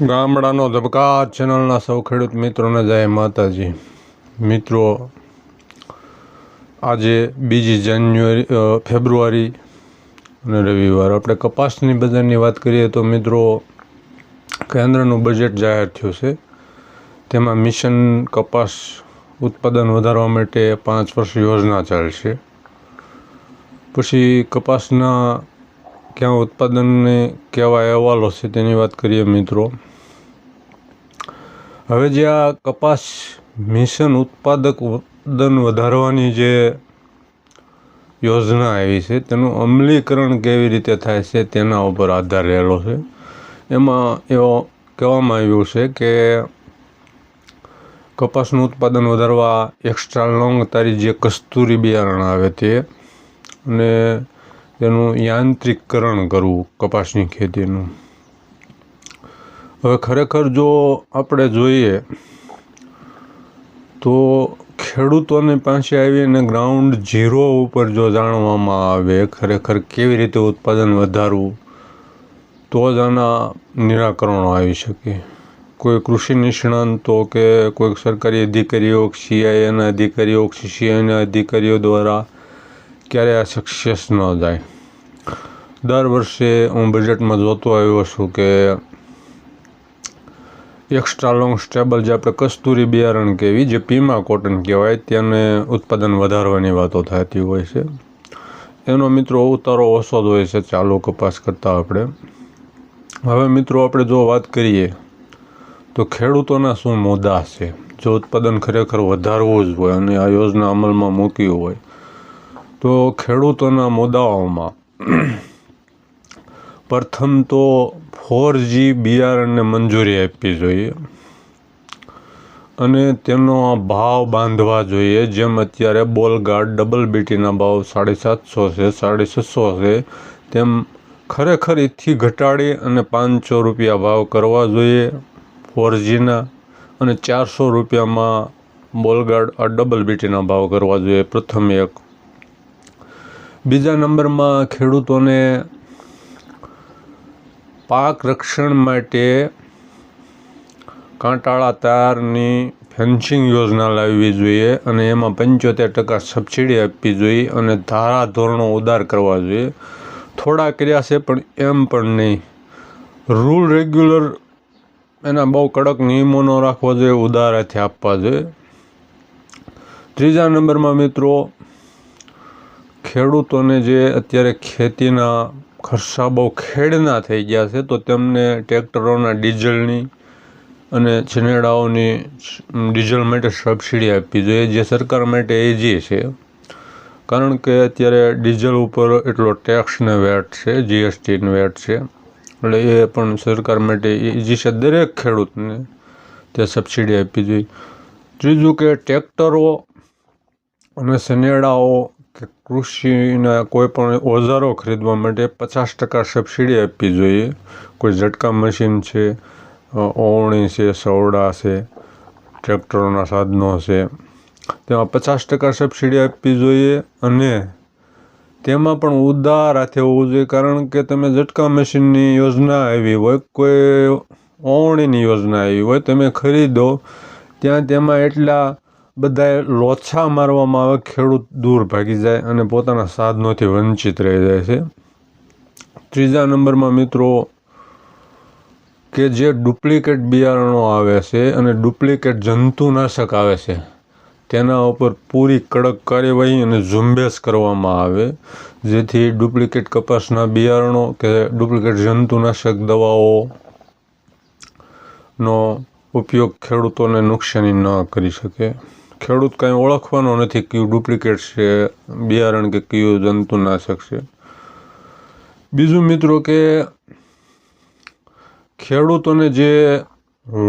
ગામડાનો ધબકા ચેનલના સૌ ખેડૂત મિત્રોને જય માતાજી. મિત્રો, આજે બીજી જાન્યુઆરી ફેબ્રુઆરી અને રવિવાર. આપણે કપાસની બજારની વાત કરીએ તો મિત્રો, કેન્દ્રનું બજેટ જાહેર થયું છે. તેમાં મિશન કપાસ ઉત્પાદન વધારવા માટે પાંચ વર્ષ યોજના ચાલશે. પછી કપાસના ક્યાં ઉત્પાદનને કેવા અહેવાલો છે તેની વાત કરીએ મિત્રો. હવે જે આ કપાસ મિશન ઉત્પાદક ઉત્પાદન વધારવાની જે યોજના આવી છે, તેનું અમલીકરણ કેવી રીતે થાય છે તેના ઉપર આધાર રહેલો છે. એમાં એવો કહેવામાં આવ્યું છે કે કપાસનું ઉત્પાદન વધારવા એક્સ્ટ્રા લોંગ તારી જે કસ્તુરી બિયારણ આવે તે અને તેનું યાંત્રિકરણ કરવું કપાસની ખેતીનું. હવે ખરેખર જો આપણે જોઈએ તો ખેડૂતોને પાસે આવીને ગ્રાઉન્ડ ઝીરો ઉપર જો જાણવામાં આવે ખરેખર કેવી રીતે ઉત્પાદન વધારવું, તો જ આના નિરાકરણો આવી શકે. કોઈ કૃષિ નિષ્ણાંતો કે કોઈક સરકારી અધિકારીઓ સીઆઈએના અધિકારીઓ સીસીઆઈના અધિકારીઓ દ્વારા ક્યારે આ સક્સેસ ન જાય. દર વર્ષે હું બજેટમાં જોતો આવ્યો છું કે એક્સ્ટ્રા લોંગ સ્ટેબલ જે આપણે કસ્તુરી બિયારણ કહેવી, જે પીમા કોટન કહેવાય તેને ઉત્પાદન વધારવાની વાતો થતી હોય છે. એનો મિત્રો ઉતારો ઓછો જ હોય છે, ચાલુ કપાસ કરતાં આપણે. હવે મિત્રો આપણે જો વાત કરીએ, તો ખેડૂતોના શું મુદ્દા છે? જો ઉત્પાદન ખરેખર વધારવું જ હોય અને આ યોજના અમલમાં મૂકી હોય, તો ખેડૂતોના મુદ્દાઓમાં પ્રથમ તો ફોર જી બિયારણને મંજૂરી આપવી જોઈએ અને તેનો ભાવ બાંધવા જોઈએ. જેમ અત્યારે બોલગાર્ડ ડબલ બીટીના ભાવ સાડી સાતસો છે, સાડી છસો છે, તેમ ખરેખર એથી ઘટાડી અને પાંચસો રૂપિયા ભાવ કરવા જોઈએ ફોર જીના અને ચારસો રૂપિયામાં બોલગાર્ડ આ ડબલ બીટીના ભાવ કરવા જોઈએ પ્રથમ એક. બીજા નંબરમાં ખેડૂતોને પાક રક્ષણ માટે કાંટાળા તારની ફેન્સિંગ યોજના લાવવી જોઈએ અને એમાં પંચોતેર ટકા સબસિડી આપવી જોઈએ અને ધારા ધોરણો ઉદાર કરવા જોઈએ. થોડા કર્યા છે, પણ એમ પણ નહીં. રૂલ રેગ્યુલર એના બહુ કડક નિયમો ન રાખવા જોઈએ ઉદાર આપવા જોઈએ. ત્રીજા નંબરમાં મિત્રો, ખેડૂતોને જે અત્યારે ખેતીના ખર્ચા બહુ ખેડના થઈ ગયા છે, તો તેમને ટ્રેક્ટરોના ડીઝલની અને છનેડાઓની ડીઝલ માટે સબસિડી આપવી જોઈએ, જે સરકાર માટે ઇઝી છે. કારણ કે અત્યારે ડીઝલ ઉપર એટલો ટેક્સને વેટ છે, જીએસટીનો વેટ છે, એટલે એ પણ સરકાર માટે ઇઝી છે દરેક ખેડૂતને તે સબસિડી આપવી જોઈએ. ત્રીજું કે ટ્રેક્ટરો અને શનેડાઓ કે કૃષિના કોઈ પણ ઓજારો ખરીદવા માટે પચાસ ટકા સબસિડી આપવી જોઈએ. કોઈ ઝટકા મશીન છે ઓવણી છે, સવડા છે, ટ્રેક્ટરોના સાધનો છે. તેમાં પચાસ ટકા સબસિડી આપવી જોઈએ અને તેમાં પણ ઉદાર હાથે હોવું જોઈએ, કારણ કે તમે ઝટકા મશીનની યોજના આવી હોય, કોઈ ઓવણીની યોજના આવી હોય, તમે ખરીદો, ત્યાં તેમાં એટલા બધાએ લોછા મારવામાં આવે, ખેડૂત દૂર ભાગી જાય અને પોતાના સાધનોથી વંચિત રહી જાય છે. ત્રીજા નંબરમાં મિત્રો, કે જે ડુપ્લિકેટ બિયારણો આવે છે અને ડુપ્લિકેટ જંતુનાશક આવે છે, તેના ઉપર પૂરી કડક કાર્યવાહી અને ઝુંબેશ કરવામાં આવે, જેથી ડુપ્લિકેટ કપાસના બિયારણો કે ડુપ્લિકેટ જંતુનાશક દવાઓ નો ઉપયોગ ખેડૂતોને નુકસાની ન કરી શકે. ખેડૂત કાંઈ ઓળખવાનો નથી કયું ડુપ્લિકેટ છે, બિયારણ કે કયું જંતુનાશક છે. બીજું મિત્રો કે ખેડૂતોને જે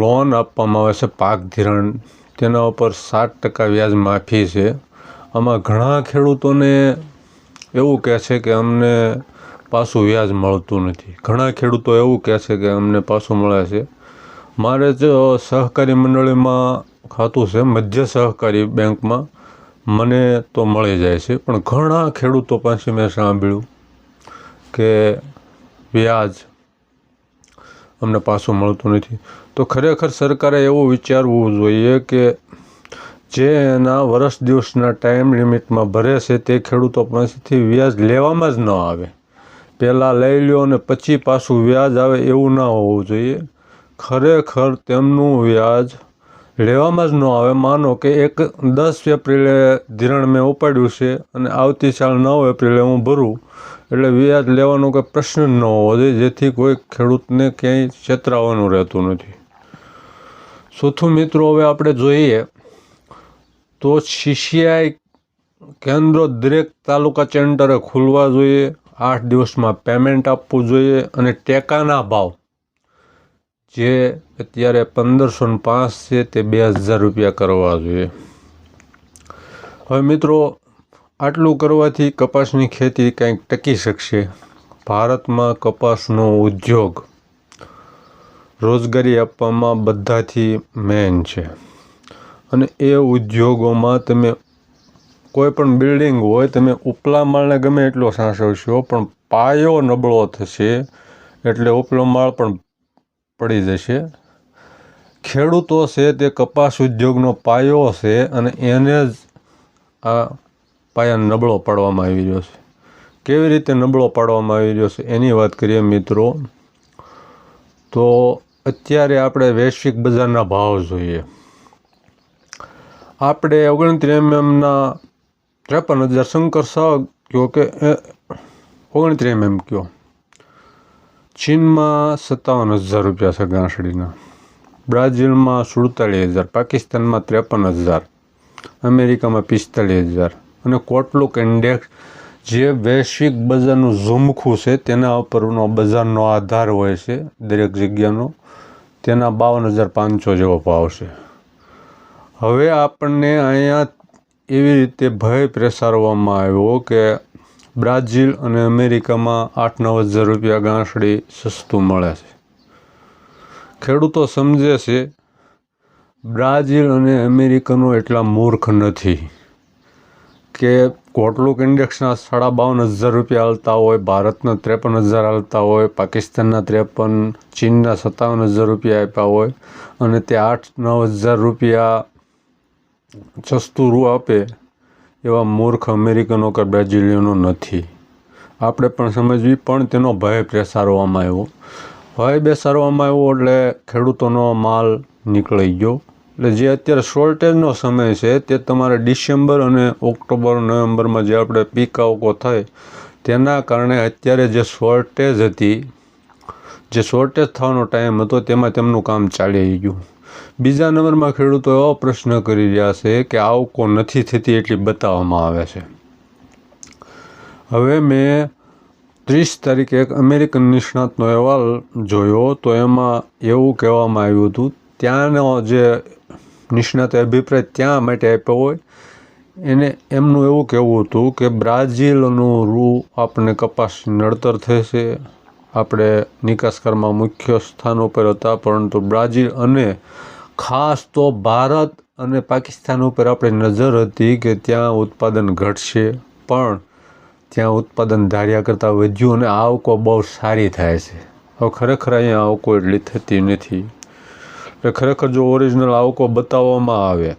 લોન આપવામાં આવે છે પાક ધિરાણ, તેના ઉપર સાત ટકા વ્યાજ માફી છે. આમાં ઘણા ખેડૂતોને એવું કહે છે કે અમને પાછું વ્યાજ મળતું નથી. ઘણા ખેડૂતો એવું કહે છે કે અમને પાછું મળે છે. મારે જો સહકારી મંડળીમાં ખાતું છે, મધ્ય સહકારી બેંકમાં. મને તો મળી જાય છે, પણ ઘણા ખેડૂતો પાસે મેં સાંભળ્યું કે વ્યાજ અમને પાછું મળતું નથી. તો ખરેખર સરકારે એવું વિચારવું જોઈએ કે જે એના વર્ષ દિવસના ટાઈમ લિમિટમાં ભરે છે, તે ખેડૂતો પાસેથી વ્યાજ લેવામાં જ ન આવે. પહેલાં લઈ લ્યો અને પછી પાછું વ્યાજ આવે એવું ના હોવું જોઈએ. ખરેખર તેમનું વ્યાજ લેવામાં જ ન આવે. માનો કે એક દસ એપ્રિલે ધિરાણ મેં ઉપાડ્યું છે અને આવતી સાલ નવ એપ્રિલે હું ભરું. એટલે વ્યાજ લેવાનો કોઈ પ્રશ્ન ન હોવો જોઈએ. જેથી કોઈ ખેડૂતને ક્યાંય છેતરાવાનું રહેતું નથી. ચોથું મિત્રો, હવે આપણે જોઈએ તો સીસીઆઈ કેન્દ્રો દરેક તાલુકા સેન્ટરે ખુલવા જોઈએ. આઠ દિવસમાં પેમેન્ટ આપવું જોઈએ અને ટેકાના ભાવ જે અત્યારે પંદરસો ને પાંચ છે તે બે હજાર રૂપિયા કરવા જોઈએ. હવે મિત્રો, આટલું કરવાથી કપાસની ખેતી કંઈક ટકી શકશે. ભારતમાં કપાસનો ઉદ્યોગ રોજગારી આપવામાં બધાથી મેન છે. અને એ ઉદ્યોગોમાં તમે કોઈ પણ બિલ્ડિંગ હોય, તમે ઉપલા માળને ગમે એટલો સાંસવશો પણ પાયો નબળો થશે એટલે ઉપલો માળ પણ પડી જશે. ખેડૂતો છે તે કપાસ ઉદ્યોગનો પાયો છે અને એને જ આ પાયા નબળો પાડવામાં આવી રહ્યો છે. કેવી રીતે નબળો પાડવામાં આવી રહ્યો છે એની વાત કરીએ મિત્રો. તો અત્યારે આપણે વૈશ્વિક બજારના ભાવ જોઈએ. આપણે ઓગણત્રીસ એમએમના ત્રેપન હજાર શંકર શાહ કહો કે ઓગણત્રીસ એમએમ કહો ચીનમાં સત્તાવન હજાર રૂપિયા છે ગાંસડીના બ્રાઝિલમાં સુડતાલીસ હજાર, પાકિસ્તાનમાં ત્રેપન હજાર, અમેરિકામાં પિસ્તાલીસ હજાર. અને કોટલુક ઇન્ડેક્સ જે વૈશ્વિક બજારનું ઝુમખું છે, તેના ઉપરનો બજારનો આધાર હોય છે, દરેક જગ્યાનો, તેના બાવન હજાર પાંચસો જેવો ભાવ છે. હવે આપણને અહીંયા એવી રીતે ભય પ્રસારવામાં આવ્યો કે બ્રાઝિલ અને અમેરિકામાં આઠ નવ હજાર રૂપિયા ગાંસડી સસ્તું મળે છે. ખેડૂતો સમજે છે, બ્રાઝિલ અને અમેરિકનો એટલા મૂર્ખ નથી કે કોટલુક ઇન્ડેક્સના સાડા બાવન હજાર રૂપિયા હાલતા હોય, ભારતના ત્રેપન હજાર હાલતા હોય, પાકિસ્તાનના ત્રેપન, ચીનના સત્તાવન હજાર રૂપિયા આપ્યા હોય અને તે આઠ નવ હજાર રૂપિયા સસ્તું રૂ આપે એવા મૂર્ખ અમેરિકનો કે બ્રાઝિલિયનો નથી. આપણે પણ સમજવી, પણ તેનો ભય પ્રસારવામાં આવ્યો. ભય બેસારવામાં આવ્યો એટલે ખેડૂતોનો માલ નીકળી ગયો. એટલે જે અત્યારે શોર્ટેજનો સમય છે, તે તમારે ડિસેમ્બર અને ઓક્ટોબર, નવેમ્બરમાં જે આપણે પીક આવકો થાય, તેના કારણે અત્યારે જે શોર્ટેજ હતી, જે શોર્ટેજ થવાનો ટાઈમ હતો, તેમાં તેમનું કામ ચાલી ગયું. બીજા નંબરમાં ખેડૂતો એવો પ્રશ્ન કરી રહ્યા છે કે આવકો નથી થતી એટલી બતાવવામાં આવે છે. હવે મેં ત્રીસ તારીખે એક અમેરિકન નિષ્ણાતનો અહેવાલ જોયો તો એમાં એવું કહેવામાં આવ્યું હતું, ત્યાંનો જે નિષ્ણાતે અભિપ્રાય ત્યાં માટે આપ્યો હોય. એને એમનું એવું કહેવું હતું કે બ્રાઝિલનું રૂ આપણને કપાસ નડતર થશે, આપણે નિકાસકારમાં મુખ્ય સ્થાન ઉપર હતા, પરંતુ બ્રાઝિલ અને ખાસ તો ભારત અને પાકિસ્તાન ઉપર આપણી નજર હતી કે ત્યાં ઉત્પાદન ઘટશે, પણ ત્યાં ઉત્પાદન ધાર્યા કરતાં વધ્યું અને આવકો બહુ સારી થાય છે. હવે ખરેખર અહીંયા આવકો એટલી થતી નથી. એટલે ખરેખર જો ઓરિજિનલ આવકો બતાવવામાં આવે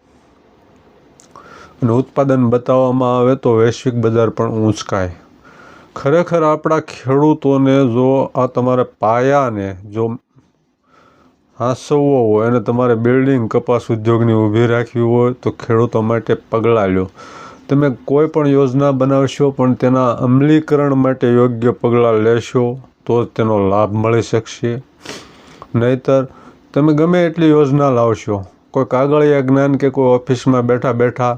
અને ઉત્પાદન બતાવવામાં આવે તો વૈશ્વિક બજાર પણ ઊંચકાય. ખરેખર આપણા ખેડૂતોને જો આ તમારા પાયાને જો હાંસવવો હોય અને તમારે બિલ્ડિંગ કપાસ ઉદ્યોગની ઊભી રાખવી હોય તો ખેડૂતો માટે પગલાં લો. તમે કોઈ પણ યોજના બનાવશો પણ તેના અમલીકરણ માટે યોગ્ય પગલાં લેશો તો જ તેનો લાભ મળી શકશે. નહીતર, તમે ગમે એટલી યોજના લાવશો, કોઈ કાગળિયા જ્ઞાન કે કોઈ ઓફિસમાં બેઠા બેઠા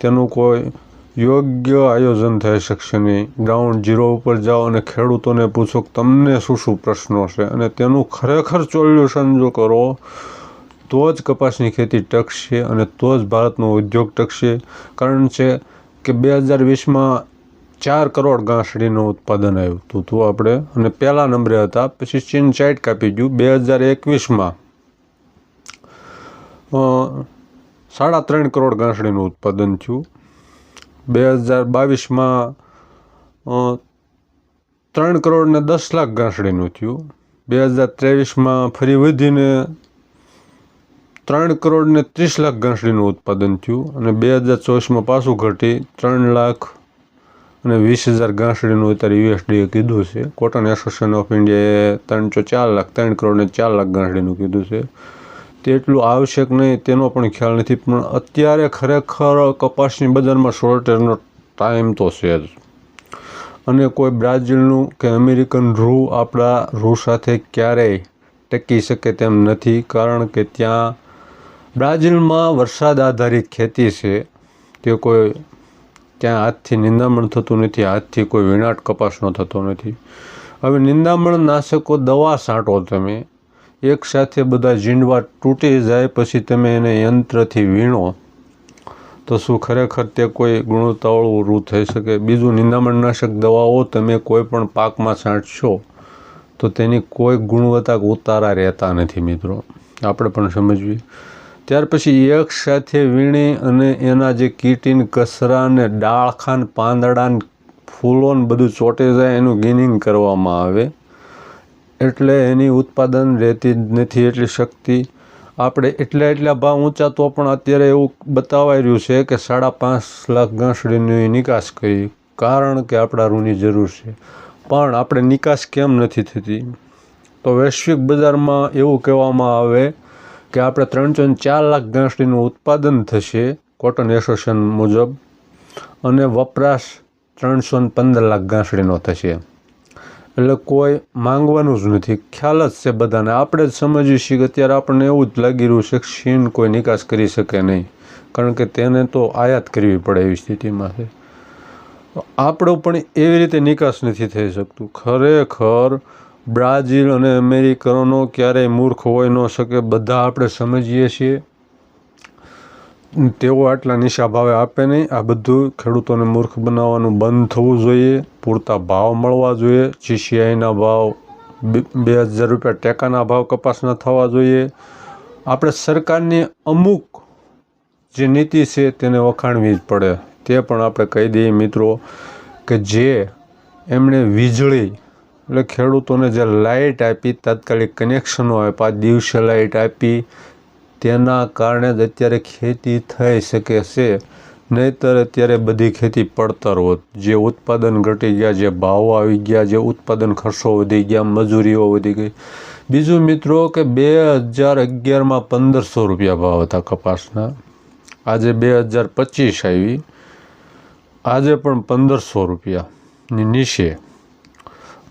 તેનું કોઈ યોગ્ય આયોજન થઈ શકશે નહીં. ગ્રાઉન્ડ ઝીરો ઉપર જાઓ અને ખેડૂતોને પૂછો કે તમને શું શું પ્રશ્નો છે? અને તેનું ખરેખર સોલ્યુશન જો કરો, તો જ કપાસની ખેતી ટકશે અને તો જ ભારતનો ઉદ્યોગ ટકશે. કારણ છે કે બે હજાર વીસમાં ચાર કરોડ ગાંસડીનું ઉત્પાદન આવ્યું હતું, તો આપણે, અને પહેલા નંબરે હતા, પછી ચીન ચાઇટ કાપી ગયું બે હજાર એકવીસમાં. સાડા ત્રણ કરોડ ગાંસડીનું ઉત્પાદન થયું. બે હજાર બાવીસમાં ત્રણ કરોડ ને દસ લાખ ગાંસડીનું થયું. બે હજાર ત્રેવીસમાં ફરી વધીને ત્રણ કરોડ ને ત્રીસ લાખ ગાંસડીનું ઉત્પાદન થયું અને બે હજાર ચોવીસમાં પાછું ઘટી ત્રણ લાખ અને વીસ હજાર ગાંસડીનું અત્યારે યુએસડીએ કીધું છે. કોટન એસોસિએશન ઓફ ઇન્ડિયાએ ત્રણસો ચાર લાખ, ત્રણ કરોડ ને ચાર લાખ ગાંસડીનું કીધું છે. તે એટલું આવશ્યક નહીં, તેનો પણ ખ્યાલ નથી. પણ અત્યારે ખરેખર કપાસની બજારમાં શોર્ટેજનો ટાઈમ તો છે જ. અને કોઈ બ્રાઝિલનું કે અમેરિકન રૂ આપણા રૂ સાથે ક્યારેય ટકી શકે તેમ નથી, કારણ કે ત્યાં બ્રાઝિલમાં વરસાદ આધારિત ખેતી છે. તે કોઈ ત્યાં હાથથી નિંદામણ થતું નથી, હાથથી કોઈ વિનાટ કપાસનો થતો નથી. હવે નિંદામણ નાશકો દવા છાંટો તમે. એકસાથે બધા ઝીંડવા તૂટી જાય, પછી તમે એને યંત્રથી વીણો. તો શું ખરેખર તે કોઈ ગુણવત્તાવાળું થઈ શકે? બીજું નિંદામણનાશક દવાઓ તમે કોઈ પણ પાકમાં છાંટશો, તો તેની કોઈ ગુણવત્તા ઉતારા રહેતા નથી મિત્રો. આપણે પણ સમજવી ત્યાર પછી એક સાથે વીણી અને એના જે કીટીન કસરાને ડાળખાન પાંદડાન ફૂલોને બધું ચોંટે જાય, એનું ગિનિંગ કરવામાં આવે. એટલે એની ઉત્પાદન રહેતી જ નથી એટલી શક્તિ. આપણે એટલા એટલા ભાવ ઊંચા તો પણ અત્યારે એવું બતાવાઈ રહ્યું છે કે સાડા પાંચ લાખ ગાંસડીની નિકાસ કરી. કારણ કે આપણા રૂની જરૂર છે. પણ આપણે નિકાસ કેમ નથી થતી? તો વૈશ્વિક બજારમાં એવું કહેવામાં આવે કે આપણે ત્રણસો ને ચાર લાખ ગાંસડીનું ઉત્પાદન થશે કોટન એસોસિએશન મુજબ અને વપરાશ ત્રણસો પંદર લાખ ગાંસડીનો થશે. એટલે કોઈ માંગવાનું જ નથી. ખ્યાલ જ છે બધાને. આપણે જ સમજીએ છીએ કે અત્યારે આપણને એવું જ લાગી રહ્યું છે કે ચીન કોઈ નિકાસ કરી શકે નહીં. કારણ કે તેને તો આયાત કરવી પડે એવી સ્થિતિમાં છે. આપણો પણ એવી રીતે નિકાસ નથી થઈ શકતું. ખરેખર બ્રાઝિલ અને અમેરિકનો ક્યારેય મૂર્ખ હોઈ ન શકે. બધા આપણે સમજીએ છીએ. તેઓ આટલા નીચા ભાવે આપે નહીં. આ બધું ખેડૂતોને મૂર્ખ બનાવવાનું બંધ થવું જોઈએ, પૂરતા ભાવ મળવા જોઈએ. જીસીઆઈના ભાવ, બે હજાર રૂપિયા ટેકાના ભાવ કપાસના થવા જોઈએ. આપણે સરકારની અમુક જે નીતિ છે તેને વખાણવી જ પડે. તે પણ આપણે કહી દઈએ મિત્રો કે જે એમણે વીજળી, એટલે ખેડૂતોને જે લાઇટ આપી, તાત્કાલિક કનેક્શનો આપ્યા દિવસે લાઇટ આપી તેના કારણે જ અત્યારે ખેતી થઈ શકે છે. નહીંતર અત્યારે બધી ખેતી પડતર હોત. જે ઉત્પાદન ઘટી ગયા, જે ભાવો આવી ગયા, જે ઉત્પાદન ખર્ચો વધી ગયા, મજૂરીઓ વધી ગઈ. બીજું મિત્રો કે બે હજાર અગિયારમાં પંદરસો રૂપિયા ભાવ હતા કપાસના. આજે બે હજાર પચીસ આવી. આજે પણ પંદરસો રૂપિયાની નીચે.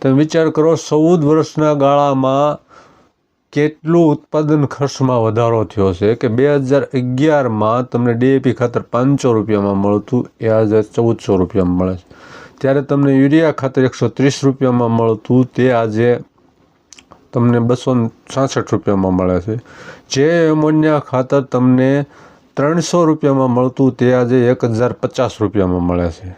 તમે વિચાર કરો, ચૌદ વર્ષના ગાળામાં કેટલું ઉત્પાદન ખર્ચમાં વધારો થયો છે કે બે હજાર અગિયારમાં તમને ડીએપી ખાતર પાંચસો રૂપિયામાં મળતું, એ આજે ચૌદસો રૂપિયામાં મળે છે. ત્યારે તમને યુરિયા ખાતર એકસો ત્રીસ રૂપિયામાં મળતું, તે આજે તમને બસો છાસઠ રૂપિયામાં મળે છે. જે એમોનિયા ખાતર તમને ત્રણસો રૂપિયામાં મળતું, તે આજે એક હજાર પચાસ રૂપિયામાં મળે છે.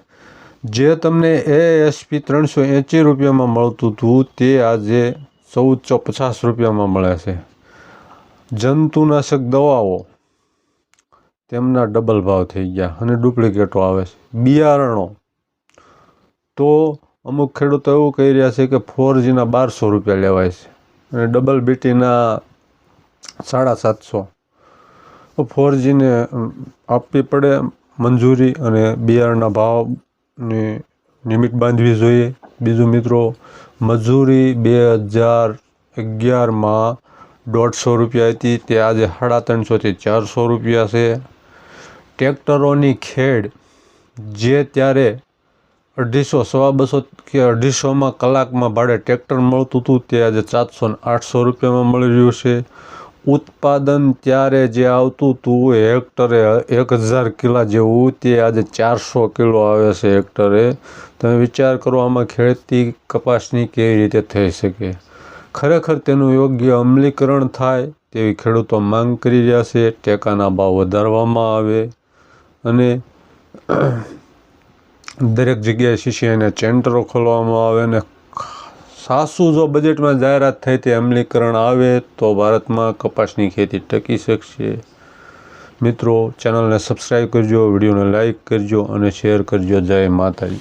જે તમને એએસપી ત્રણસો એંસી રૂપિયામાં મળતું હતું, તે આજે ચૌદસો પચાસ રૂપિયામાં મળે છે. જંતુનાશક દવાઓ તેમના ડબલ ભાવ થઈ ગયા અને ડુપ્લિકેટો આવે છે. બિયારણો. તો અમુક ખેડૂતો એવું કહી રહ્યા છે કે ફોર જીના બારસો રૂપિયા લેવાય છે અને ડબલ બીટીના સાડા સાતસો. ફોર જીને આપવી પડે મંજૂરી અને બિયારણના ભાવની લિમિટ બાંધવી જોઈએ. બીજું મિત્રો, મજૂરી બે હજાર અગિયારમાં દોઢસો રૂપિયા હતી. તે આજે સાડા ત્રણસોથી ચારસો રૂપિયા છે. ટ્રેક્ટરોની ખેડ જે ત્યારે અઢીસો, સવા બસો કે અઢીસોમાં કલાકમાં ભાડે ટ્રેક્ટર મળતું હતું, તે આજે સાતસો ને આઠસો રૂપિયામાં મળી રહ્યું છે. ઉત્પાદન ત્યારે જે આવતું હતું હેક્ટરે એક હજાર કિલા જેવું તે આજે ચારસો કિલો આવે છે હેક્ટરે. તમે વિચાર કરો આમાં ખેતી કપાસની કેવી રીતે થઈ શકે. ખરેખર તેનું યોગ્ય અમલીકરણ થાય તેવી ખેડૂતો માંગ કરી રહ્યા છે, ટેકાના ભાવ વધારવામાં આવે અને દરેક જગ્યાએ શિષ્યને સેન્ટરો ખોલવામાં આવે અને સાસુ જો બજેટમાં જાહેરાત થઈ તે અમલીકરણ આવે તો ભારતમાં કપાસની ખેતી ટકી શકશે. મિત્રો ચેનલને સબસ્ક્રાઈબ કરજો, વિડીયોને લાઇક કરજો અને શેર કરજો. જય માતાજી.